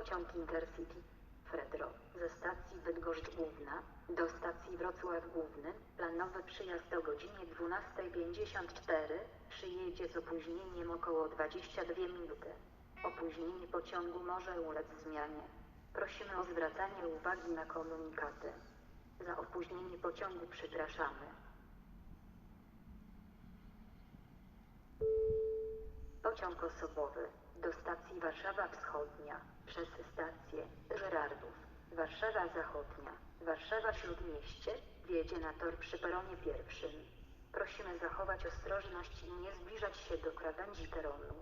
Pociąg Intercity. Fredro. Ze stacji Bydgoszcz Główna do stacji Wrocław Główny. Planowy przyjazd o godzinie 12.54. Przyjedzie z opóźnieniem około 22 minuty. Opóźnienie pociągu może ulec zmianie. Prosimy o zwracanie uwagi na komunikaty. Za opóźnienie pociągu przepraszamy. Pociąg osobowy do stacji Warszawa Wschodnia przez stację Żyrardów, Warszawa Zachodnia, Warszawa Śródmieście wjedzie na tor przy peronie pierwszym. Prosimy zachować ostrożność i nie zbliżać się do krawędzi peronu.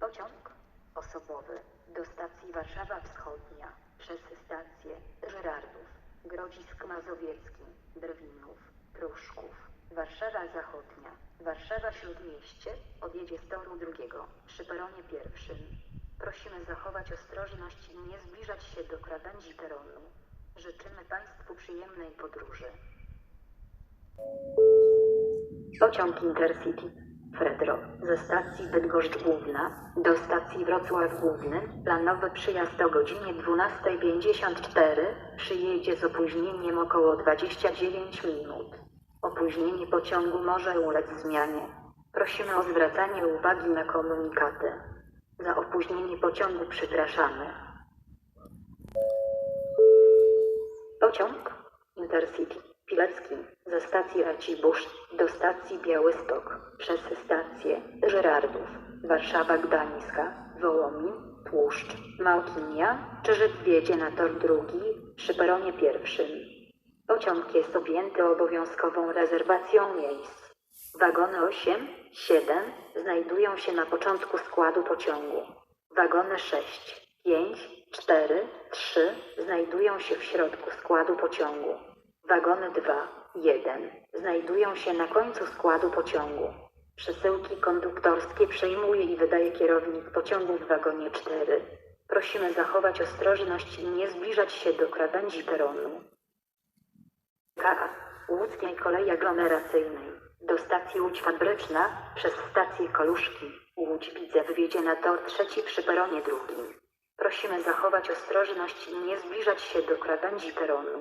Pociąg osobowy do stacji Warszawa Wschodnia przez stację Żyrardów, Grodzisk Mazowiecki, Drwinów, Pruszków, Warszawa Zachodnia, Warszawa Śródmieście odjedzie z toru drugiego przy peronie pierwszym. Prosimy zachować ostrożność i nie zbliżać się do krawędzi peronu. Życzymy Państwu przyjemnej podróży. Pociąg Intercity. Fredro. Ze stacji Bydgoszcz Główna do stacji Wrocław Główny. Planowy przyjazd o godzinie 12.54. Przyjedzie z opóźnieniem około 29 minut. Opóźnienie pociągu może ulec zmianie. Prosimy o zwracanie uwagi na komunikaty. Za opóźnienie pociągu przepraszamy. Pociąg Intercity Pilecki ze stacji Racibórz do stacji Białystok przez stację Żyrardów, Warszawa Gdańska, Wołomin, Tłuszcz, Małkinia, Czyżyc wjedzie na tor drugi przy peronie pierwszym. Pociąg jest objęty obowiązkową rezerwacją miejsc. Wagony 8, 7 znajdują się na początku składu pociągu. Wagony 6, 5, 4, 3 znajdują się w środku składu pociągu. Wagony 2, 1 znajdują się na końcu składu pociągu. Przesyłki konduktorskie przejmuje i wydaje kierownik pociągu w wagonie 4. Prosimy zachować ostrożność i nie zbliżać się do krawędzi peronu. KA Łódzkiej Kolei Aglomeracyjnej do stacji Łódź Fabryczna przez stację Koluszki Łódź Widzew wjedzie na tor trzeci przy peronie drugim. Prosimy zachować ostrożność i nie zbliżać się do krawędzi peronu.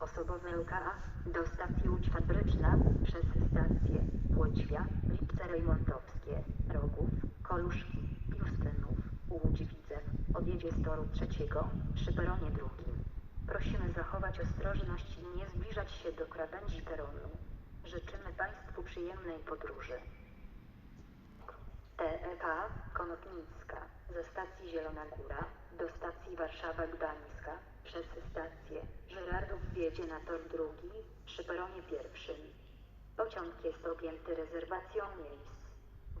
Osobowe LKA do stacji Łódź Fabryczna przez stacje Płoćwia, Lipce Rejmontowskie, Rogów, Koluszki, Justynów, Łódź Widzew odjedzie z toru trzeciego przy peronie drugim. Prosimy zachować ostrożność i nie zbliżać się do krawędzi peronu. Życzymy Państwu przyjemnej podróży. TEK Konotnicka ze stacji Zielona Góra do stacji Warszawa Gdańska przez stację Żyrardów wjedzie na tor drugi przy peronie pierwszym. Pociąg jest objęty rezerwacją miejsc.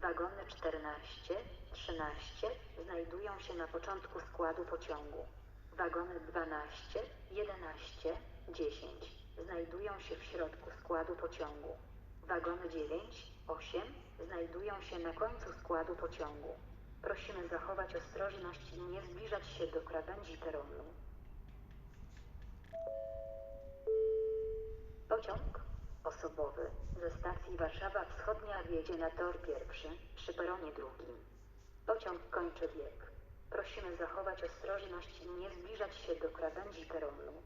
Wagony 14, 13 znajdują się na początku składu pociągu. Wagony 12, 11, 10 znajdują się w środku składu pociągu. Wagony 9, 8 znajdują się na końcu składu pociągu. Prosimy zachować ostrożność i nie zbliżać się do krawędzi peronu. Pociąg osobowy ze stacji Warszawa Wschodnia wjedzie na tor pierwszy przy peronie drugim. Pociąg kończy bieg. Prosimy zachować ostrożność i nie zbliżać się do krawędzi peronu.